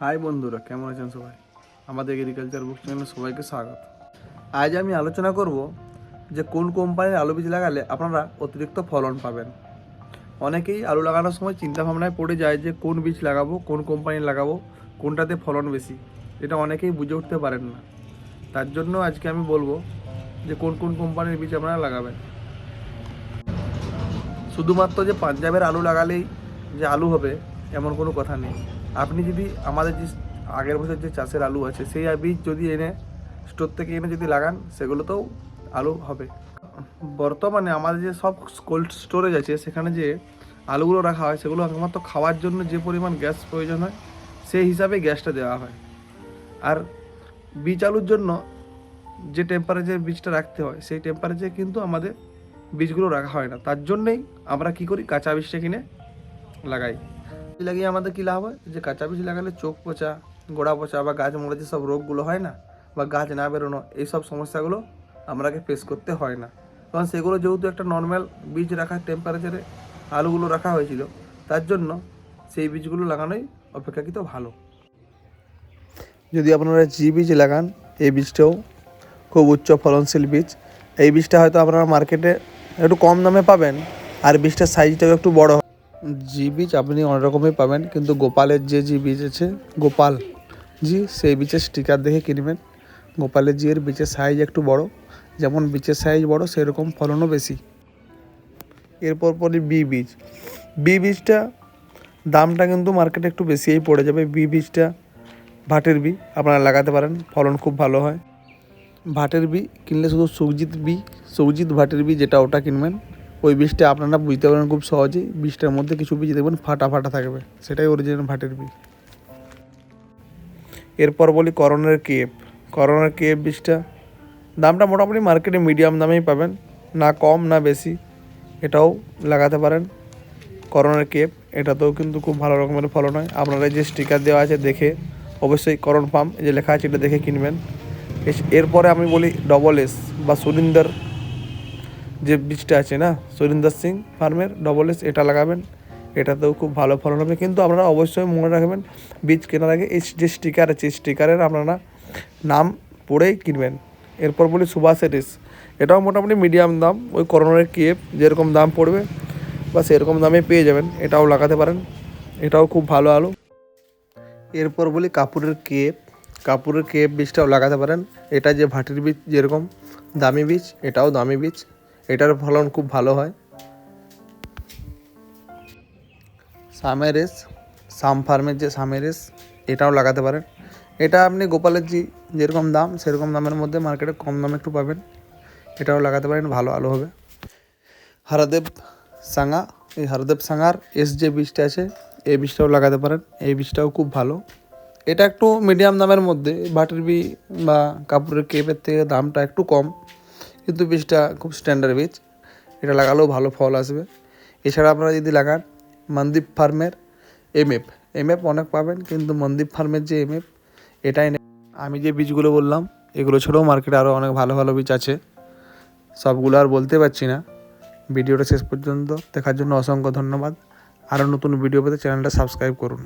High বন্ধুরা, কেমন আছেন সবাই? আমাদের এগ্রিকালচার বুক চ্যানেলে সবাইকে স্বাগত। আজ আমি আলোচনা করব যে কোন কোম্পানির আলু বীজ লাগালে আপনারা অতিরিক্ত ফলন পাবেন। অনেকেই আলু লাগানোর সময় চিন্তা ভাবনায় পড়ে যায় যে কোন বীজ লাগাবো, কোন কোম্পানির লাগাবো, কোনটাতে ফলন বেশি। এটা অনেকেই বুঝে উঠতে পারেন না। তার জন্য আজকে আমি বলব যে কোন কোন কোম্পানির বীজ আপনারা লাগাবেন। শুধুমাত্র যে পাঞ্জাবের আলু লাগালেই যে আলু হবে এমন কোনো কথা নেই। আপনি যদি আমাদের যে আগের বছর যে চাষের আলু আছে, সেই বীজ যদি এনে স্টোর থেকে এনে যদি লাগান, সেগুলোতেও আলু হবে। বর্তমানে আমাদের যে সব কোল্ড স্টোরেজ আছে, সেখানে যে আলুগুলো রাখা হয়, সেগুলো একমাত্র খাওয়ার জন্য যে পরিমাণ গ্যাস প্রয়োজন হয়, সেই হিসাবে গ্যাসটা দেওয়া হয়। আর বীজ আলুর জন্য যে টেম্পারেচার বীজটা রাখতে হয়, সেই টেম্পারেচার কিন্তু আমাদের বীজগুলো রাখা হয় না। তার জন্যেই আমরা কি করি? কাঁচা বীজটা কিনে লাগাই। লাগিয়ে আমাদের কী লাভ হয়? যে কাঁচা বীজ লাগালে চোখ পচা, গোড়া পচা বা গাছ মরে যে সব রোগগুলো হয় না? বা গাছ না বেরোনো এইসব সমস্যাগুলো আমরাকে ফেস করতে হয় না। কারণ সেগুলো যেহেতু একটা নর্মাল বীজ রাখার টেম্পারেচারে আলুগুলো রাখা হয়েছিল, তার জন্য সেই বীজগুলো লাগানোই অপেক্ষাকৃত ভালো। যদি আপনারা জি বীজ লাগান, এই বীজটাও খুব উচ্চ ফলনশীল বীজ। এই বীজটা হয়তো আপনারা মার্কেটে একটু কম দামে পাবেন, আর বীজটার সাইজটাও একটু বড়। জি বীজ আপনি অনেক রকমই পাবেন, কিন্তু গোপালের যে জি বীজ আছে, গোপাল জি, সেই বীজের স্টিকার দেখে কিনবেন গোপালের জি এর বীজের সাইজ একটু বড়, যেমন বীজের সাইজ বড়, সেরকম ফলনও বেশি। এরপর পরে বি বীজ। বি বীজটা দামটা কিন্তু মার্কেটে একটু বেশিই পড়ে যাবে। বি বীজটা ভাটের বি, আপনারা লাগাতে পারেন, ফলন খুব ভালো হয়। ভাটের বি কিনলে শুধু সুজিত বি, সুজিত ভাটের বি যেটা ওটা কিনবেন। ওই বীজটা আপনারা বুঝতে পারেন খুব সহজেই। বীজটার মধ্যে কিছু বীজ দেখবেন ফাটা ফাটা থাকবে। সেটাই অরিজিনাল ভাটের বীজ। এরপর বলি করোনার কেপ। করোনার কেপ বীজটা দামটা মোটামুটি মার্কেটে মিডিয়াম দামেই পাবেন। না কম, না বেশি, এটাও লাগাতে পারেন। করোনার কেপ, এটাতেও কিন্তু খুব ভালো রকমের ফলন হয়। আপনারা যে স্টিকার দেওয়া আছে দেখে অবশ্যই করণ ফার্ম যে লেখা আছে এটা দেখে কিনবেন। এরপরে আমি বলি ডবল এস বা সুরিন্দর যে বীজটা আছে না, সুরিন্দর সিং ফার্মের ডবল এস এটা লাগাবেন। এটাতেও খুব ভালো ফলন হবে। কিন্তু আপনারা অবশ্যই মনে রাখবেন, বীজ কেনার আগে এই যে স্টিকার আছে স্টিকারের আপনারা নাম পড়েই কিনবেন। এরপর বলি সুভাষ এরিস এটাও মোটামুটি মিডিয়াম দাম। ওই করোনার কেপ যেরকম দাম পড়বে, বা সেরকম দামে পেয়ে যাবেন। এটাও লাগাতে পারেন। এটাও খুব ভালো আলু। এরপর বলি কাপুরের কেপ কাপুরের কেপ বীজটাও লাগাতে পারেন। এটা যে ভাটির বীজ যেরকম, দামি বীজ, এটাও দামি বীজ। এটার ফলন খুব ভালো হয়। সামেরেস, সাম ফার্মের যে সামেরেস, এটাও লাগাতে পারেন। এটা আপনি গোপালের জি যেরকম দাম, সেরকম দামের মধ্যে মার্কেটে কম দামে একটু পাবেন। এটাও লাগাতে পারেন, ভালো আলো হবে। হরদেব সাঙ্গা এই হরদেব সাঙ্গার এস যে বীজটা আছে, এই বীজটাও লাগাতে পারেন। এই বীজটাও খুব ভালো। এটা একটু মিডিয়াম দামের মধ্যে, বাটের বি বা কাপড়ের কেপের থেকে দামটা একটু কম। কিন্তু বীজটা খুব স্ট্যান্ডার্ড বীজ। এটা লাগালেও ভালো ফল আসবে। এছাড়া আপনারা যদি লাগান মনদীপ ফার্মের এম এফ এম এফ অনেক পাবেন, কিন্তু মনদীপ ফার্মের যে এম এফ এটাই আমি যে বীজগুলো বললাম, এগুলো ছাড়াও মার্কেটে আরও অনেক ভালো ভালো বীজ আছে। সবগুলো আর বলতে পারছি না। ভিডিওটা শেষ পর্যন্ত দেখার জন্য অসংখ্য ধন্যবাদ। আরও নতুন ভিডিও পেতে চ্যানেলটা সাবস্ক্রাইব করুন।